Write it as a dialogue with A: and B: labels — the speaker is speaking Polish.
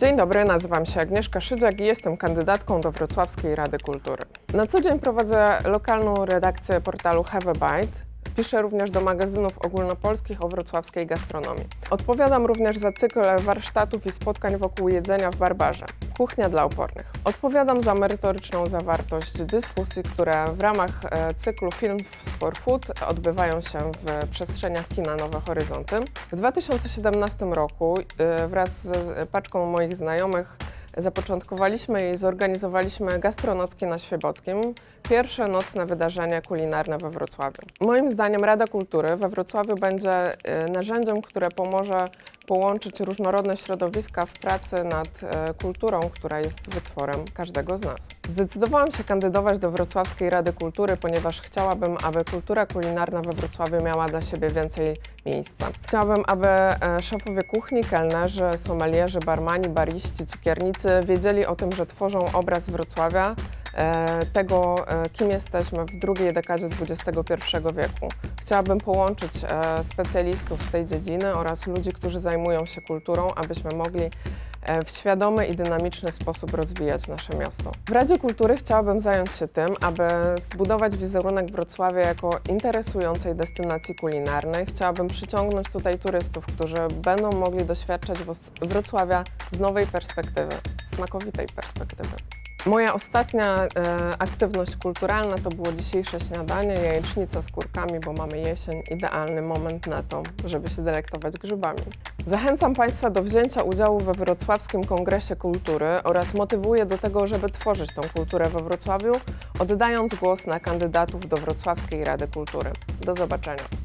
A: Dzień dobry, nazywam się Agnieszka Szydziak i jestem kandydatką do Wrocławskiej Rady Kultury. Na co dzień prowadzę lokalną redakcję portalu Have a Bite. Piszę również do magazynów ogólnopolskich o wrocławskiej gastronomii. Odpowiadam również za cykl warsztatów i spotkań wokół jedzenia w Barbarze. Kuchnia dla opornych. Odpowiadam za merytoryczną zawartość dyskusji, które w ramach e, cyklu Films for Food odbywają się w przestrzeniach kina Nowe Horyzonty. W 2017 roku e, wraz z paczką moich znajomych zapoczątkowaliśmy i zorganizowaliśmy gastronocki na Świebockim, pierwsze nocne wydarzenie kulinarne we Wrocławiu. Moim zdaniem Rada Kultury we Wrocławiu będzie y, narzędziem, które pomoże połączyć różnorodne środowiska w pracy nad e, kulturą, która jest wytworem każdego z nas. Zdecydowałam się kandydować do Wrocławskiej Rady Kultury, ponieważ chciałabym, aby kultura kulinarna we Wrocławiu miała dla siebie więcej miejsca. Chciałabym, aby e, szefowie kuchni, kelnerzy, sommelierzy, barmani, bariści, cukiernicy wiedzieli o tym, że tworzą obraz Wrocławia, tego, e, kim jesteśmy w drugiej dekadzie XXI wieku. Chciałabym połączyć e, specjalistów z tej dziedziny oraz ludzi, którzy zajmują się kulturą, abyśmy mogli e, w świadomy i dynamiczny sposób rozwijać nasze miasto. W Radzie Kultury chciałabym zająć się tym, aby zbudować wizerunek Wrocławia jako interesującej destynacji kulinarnej. Chciałabym przyciągnąć tutaj turystów, którzy będą mogli doświadczać Wrocławia z nowej perspektywy, smakowitej perspektywy. Moja ostatnia e, aktywność kulturalna to było dzisiejsze śniadanie, jajecznica z kurkami, bo mamy jesień, idealny moment na to, żeby się delektować grzybami. Zachęcam Państwa do wzięcia udziału we Wrocławskim Kongresie Kultury oraz motywuję do tego, żeby tworzyć tą kulturę we Wrocławiu, oddając głos na kandydatów do Wrocławskiej Rady Kultury. Do zobaczenia.